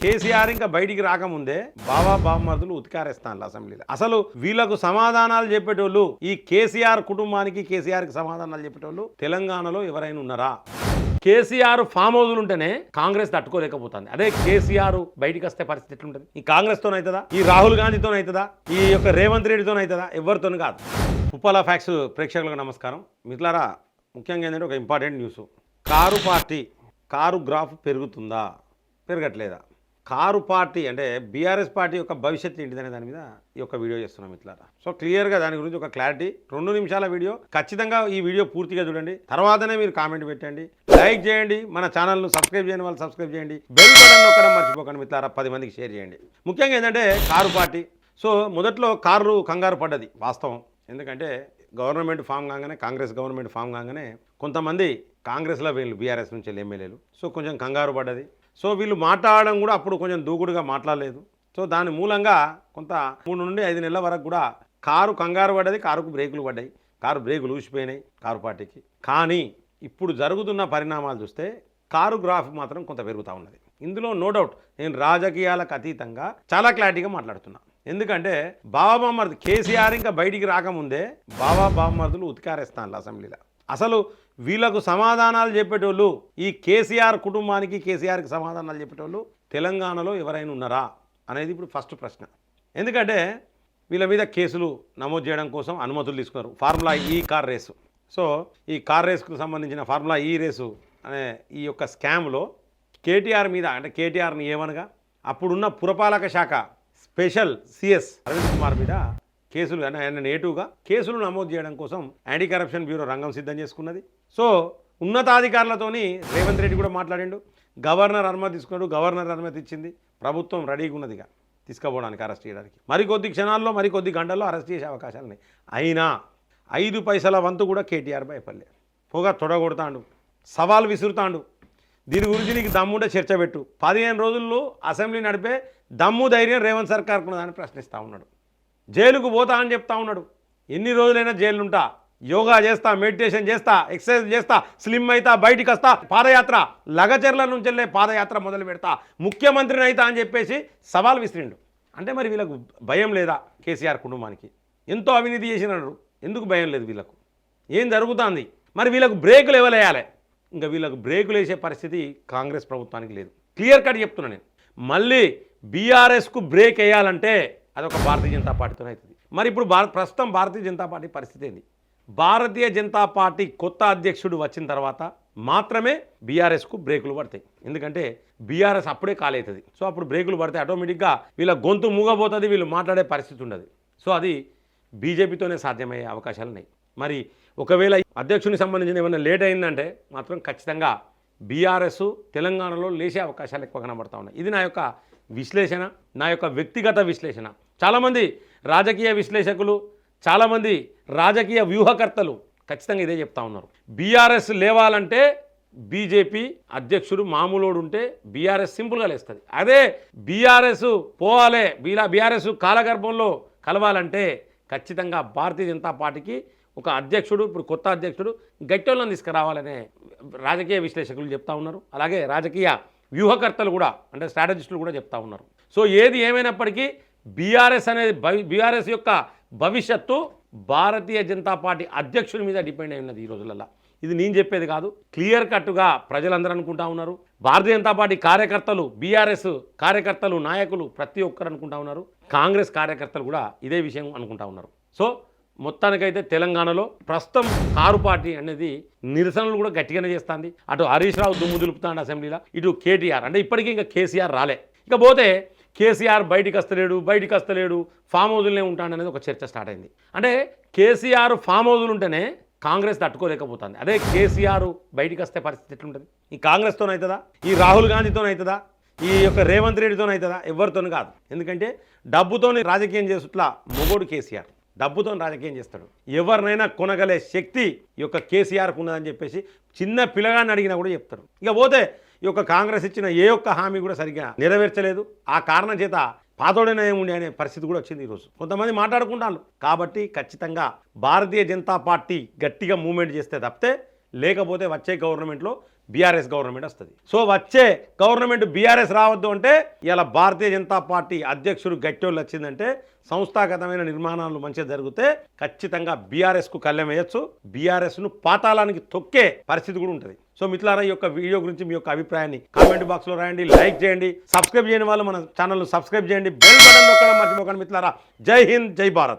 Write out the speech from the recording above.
కేసీఆర్ ఇంకా బయటికి రాకముందే బాబా బామ్మర్దులు ఉతికారేస్తాను అసెంబ్లీలో. అసలు వీళ్ళకు సమాధానాలు చెప్పేటోళ్ళు ఈ కేసీఆర్ కుటుంబానికి కేసీఆర్కి సమాధానాలు చెప్పేటోళ్ళు తెలంగాణలో ఎవరైనా ఉన్నారా? కేసీఆర్ ఫామ్ హౌస్లు ఉంటేనే కాంగ్రెస్ తట్టుకోలేకపోతుంది. అదే కేసీఆర్ బయటికి వస్తే పరిస్థితి ఎట్లుంటుంది? ఈ కాంగ్రెస్తో అవుతుందా? ఈ రాహుల్ గాంధీతో అవుతుందా? ఈ యొక్క రేవంత్ రెడ్డితో అవుతుందా? ఎవరితో కాదు. ఉప్పల ఫ్యాక్స్ ప్రేక్షకులకు నమస్కారం. మిత్రులారా ముఖ్యంగా ఏంటంటే ఒక important news. Car party car graph పెరుగుతుందా? పెరగట్లేదా? కారు పార్టీ అంటే బీఆర్ఎస్ పార్టీ యొక్క భవిష్యత్తు ఏంటిదనే దాని మీద ఈ యొక్క వీడియో చేస్తున్నాం మిత్రులారా. సో క్లియర్గా దాని గురించి ఒక క్లారిటీ రెండు నిమిషాల వీడియో. ఖచ్చితంగా ఈ వీడియో పూర్తిగా చూడండి. తర్వాతనే మీరు కామెంట్ పెట్టండి. లైక్ చేయండి. మన ఛానల్ను సబ్స్క్రైబ్ చేయని వాళ్ళు సబ్స్క్రైబ్ చేయండి. బెల్ బటన్ నొక్కడం మర్చిపోకండి మిత్రులారా. పది మందికి షేర్ చేయండి. ముఖ్యంగా ఏంటంటే కారు పార్టీ. సో మొదట్లో కారు కంగారు పడ్డది వాస్తవం. ఎందుకంటే గవర్నమెంట్ ఫామ్ కాగానే కాంగ్రెస్ గవర్నమెంట్ ఫామ్ కాగానే కొంతమంది కాంగ్రెస్లో వీళ్ళు బీఆర్ఎస్ నుంచి వెళ్ళి ఎమ్మెల్యేలు. సో కొంచెం కంగారు పడ్డది. సో వీళ్ళు మాట్లాడడం కూడా అప్పుడు కొంచెం దూకుడుగా మాట్లాడలేదు. సో దాని మూలంగా కొంత మూడు నుండి ఐదు నెలల వరకు కూడా కారు కంగారు పడ్డది కారుకు బ్రేకులు పడ్డాయి. కారు బ్రేకులు ఊసిపోయినాయి కారు పార్టీకి. కానీ ఇప్పుడు జరుగుతున్న పరిణామాలు చూస్తే కారు గ్రాఫ్ మాత్రం కొంత పెరుగుతూ ఉన్నది. ఇందులో నో డౌట్ నేను రాజకీయాలకు అతీతంగా చాలా క్లారిటీగా మాట్లాడుతున్నా. ఎందుకంటే బాబా బామ్మర్ది కేసీఆర్ ఇంకా బయటికి రాకముందే బాబా బామ్మర్దులు ఉతికారేస్తాను అసెంబ్లీలో. అసలు వీళ్ళకు సమాధానాలు చెప్పేటోళ్ళు ఈ కేసీఆర్ కుటుంబానికి కేసీఆర్కి సమాధానాలు చెప్పేటోళ్ళు తెలంగాణలో ఎవరైనా ఉన్నారా అనేది ఇప్పుడు ఫస్ట్ ప్రశ్న. ఎందుకంటే వీళ్ళ మీద కేసులు నమోదు చేయడం కోసం అనుమతులు తీసుకున్నారు. Formula E car race. So E car రేసుకు సంబంధించిన ఫార్ములా ఈ రేసు అనే ఈ యొక్క స్కామ్లో కేటీఆర్ మీద అంటే కేటీఆర్ని ఏమనగా అప్పుడున్న పురపాలక శాఖ స్పెషల్ సిఎస్ అరవింద్ కుమార్ మీద కేసులు ఆయన ఆయన నేటుగా కేసులు నమోదు చేయడం కోసం యాంటీ కరప్షన్ బ్యూరో రంగం సిద్ధం చేసుకున్నది. సో ఉన్నతాధికారులతోని రేవంత్ రెడ్డి కూడా మాట్లాడిండు. గవర్నర్ అనుమతి తీసుకున్నాడు గవర్నర్ అనుమతి ఇచ్చింది. ప్రభుత్వం రెడీగా ఉన్నదిగా తీసుకుపోవడానికి అరెస్ట్ చేయడానికి. మరికొద్ది క్షణాల్లో మరికొద్ది గంటల్లో అరెస్ట్ చేసే అవకాశాలు ఉన్నాయి. అయినా ఐదు పైసల వంతు కూడా కేటీఆర్ భయపడలే పొగ తొడగొడతాండు సవాల్ విసురుతాండు. దీని గురించి నీకు దమ్ముంటే చర్చ పెట్టు. పదిహేను రోజుల్లో అసెంబ్లీ నడిపే దమ్ము ధైర్యం రేవంత్ సర్కార్కున్నదని ప్రశ్నిస్తూ ఉన్నాడు. జైలుకు పోతా అని చెప్తా ఉన్నాడు. ఎన్ని రోజులైనా జైలు ఉంటా యోగా చేస్తా మెడిటేషన్ చేస్తా ఎక్సర్సైజ్ చేస్తా స్లిమ్ అవుతా బయటికి వస్తా పాదయాత్ర. లగచర్ల నుంచి వెళ్ళే పాదయాత్ర మొదలు పెడతా. ముఖ్యమంత్రిని అవుతా అని చెప్పేసి సవాల్ విసిరిండు. అంటే మరి వీళ్ళకు భయం లేదా కేసీఆర్ కుటుంబానికి? ఎంతో అవినీతి చేసినారు. ఎందుకు భయం లేదు వీళ్ళకు? ఏం జరుగుతుంది? మరి వీళ్ళకు బ్రేకులు ఎవరేయాలి ఇంకా వీళ్ళకు బ్రేకులు వేసే పరిస్థితి కాంగ్రెస్ ప్రభుత్వానికి లేదు. క్లియర్ కట్ చెప్తున్నా నేను. మళ్ళీ బీఆర్ఎస్కు బ్రేక్ వేయాలంటే అదొక భారతీయ జనతా పార్టీతో అవుతుంది. మరి ఇప్పుడు భారత ప్రస్తుతం భారతీయ జనతా పార్టీ పరిస్థితి ఏంది? భారతీయ జనతా పార్టీ కొత్త అధ్యక్షుడు వచ్చిన తర్వాత మాత్రమే బీఆర్ఎస్కు బ్రేకులు పడతాయి. ఎందుకంటే బీఆర్ఎస్ అప్పుడే కాలవుతుంది సో అప్పుడు బ్రేకులు పడితే ఆటోమేటిక్గా వీళ్ళ గొంతు మూగబోతుంది వీళ్ళు మాట్లాడే పరిస్థితి ఉండదు. సో అది బీజేపీతోనే సాధ్యమయ్యే అవకాశాలు ఉన్నాయి. మరి ఒకవేళ అధ్యక్షునికి సంబంధించిన ఏమైనా లేట్ అయిందంటే మాత్రం ఖచ్చితంగా బీఆర్ఎస్ తెలంగాణలో లేచే అవకాశాలు ఎక్కువ కనబడతా ఉన్నాయి. ఇది నా యొక్క విశ్లేషణ నా యొక్క వ్యక్తిగత విశ్లేషణ. చాలామంది రాజకీయ విశ్లేషకులు చాలామంది రాజకీయ వ్యూహకర్తలు ఖచ్చితంగా ఇదే చెప్తా ఉన్నారు. బీఆర్ఎస్ లేవాలంటే బీజేపీ అధ్యక్షుడు మామూలోడు ఉంటే బీఆర్ఎస్ సింపుల్గా లేస్తుంది. అదే బీఆర్ఎస్ పోవాలే బీలా బీఆర్ఎస్ కాలగర్భంలో కలవాలంటే ఖచ్చితంగా భారతీయ జనతా పార్టీకి ఒక అధ్యక్షుడు ఇప్పుడు కొత్త అధ్యక్షుడు గట్టెలను తీసుకురావాలనే రాజకీయ విశ్లేషకులు చెప్తా ఉన్నారు. అలాగే రాజకీయ వ్యూహకర్తలు కూడా అంటే స్ట్రాటజిస్టులు కూడా చెప్తా ఉన్నారు. సో ఏది ఏమైనప్పటికీ బీఆర్ఎస్ అనేది బీఆర్ఎస్ యొక్క భవిష్యత్తు భారతీయ జనతా పార్టీ అధ్యక్షుల మీద డిపెండ్ అయి ఉన్నది ఈ రోజులలో ఇది నేను చెప్పేది కాదు. క్లియర్ కట్గా ప్రజలందరూ అనుకుంటా ఉన్నారు. భారతీయ జనతా పార్టీ కార్యకర్తలు బీఆర్ఎస్ కార్యకర్తలు నాయకులు ప్రతి ఒక్కరు అనుకుంటా ఉన్నారు. కాంగ్రెస్ కార్యకర్తలు కూడా ఇదే విషయం అనుకుంటా ఉన్నారు. సో మొత్తానికైతే తెలంగాణలో ప్రస్తుతం కారు పార్టీ అనేది నిరసనలు కూడా గట్టిగానే చేస్తుంది. అటు హరీష్ రావు దుమ్ము దులుపుతాడు అసెంబ్లీలో ఇటు కేటీఆర్. అంటే ఇప్పటికీ ఇంకా కేసీఆర్ రాలే. ఇక పోతే కేసీఆర్ బయటికి వస్తలేడు బయటికి వస్తలేడు ఫామ్ హౌజులనే ఉంటాడు అనేది ఒక చర్చ స్టార్ట్ అయింది. అంటే కేసీఆర్ ఫామ్ హౌజులు ఉంటేనే కాంగ్రెస్ తట్టుకోలేకపోతుంది. అదే కేసీఆర్ బయటికి వస్తే పరిస్థితి ఎట్లుంటుంది? ఈ కాంగ్రెస్తోనవుతుందా ఈ రాహుల్ గాంధీతోనవుతుందా ఈ యొక్క రేవంత్ రెడ్డితోనవుతుందా ఎవరితోనూ కాదు. ఎందుకంటే డబ్బుతోని రాజకీయం చేసేట్లా మొగోడు కేసీఆర్. డబ్బుతో రాజకీయం చేస్తాడు. ఎవరినైనా కొనగలే శక్తి ఈ యొక్క కేసీఆర్కు ఉన్నదని చెప్పేసి చిన్న పిల్లగాన్ని అడిగినా కూడా చెప్తాడు. ఇక పోతే ఈ యొక్క కాంగ్రెస్ ఇచ్చిన ఏ ఒక్క హామీ కూడా సరిగ్గా నెరవేర్చలేదు. ఆ కారణం చేత పాతోడైనా ఉండే అనే పరిస్థితి కూడా వచ్చింది ఈరోజు కొంతమంది మాట్లాడుకుంటాను కాబట్టి ఖచ్చితంగా భారతీయ జనతా పార్టీ గట్టిగా మూవ్మెంట్ చేస్తే తప్పితే లేకపోతే వచ్చే గవర్నమెంట్లో బీఆర్ఎస్ గవర్నమెంట్ వస్తుంది. సో వచ్చే గవర్నమెంట్ బీఆర్ఎస్ రావద్దు అంటే ఇలా భారతీయ జనతా పార్టీ అధ్యక్షుడు గట్టోళ్ళు వచ్చిందంటే సంస్థాగతమైన నిర్మాణాలు మంచిగా జరిగితే ఖచ్చితంగా బీఆర్ఎస్కు కళ్ళెం వేయచ్చు. బీఆర్ఎస్ను పాతాళానికి తొక్కే పరిస్థితి కూడా ఉంటుంది. సో మిత్రులారా ఈ యొక్క వీడియో గురించి మీ యొక్క అభిప్రాయాన్ని కామెంట్ బాక్స్లో రాయండి లైక్ చేయండి సబ్స్క్రైబ్ చేయని వాళ్ళు మన ఛానల్ సబ్స్క్రైబ్ చేయండి బెల్ బటన్ నొక్కడం మర్చిపోకండి మిత్రులారా. జై హింద్ జై భారత్.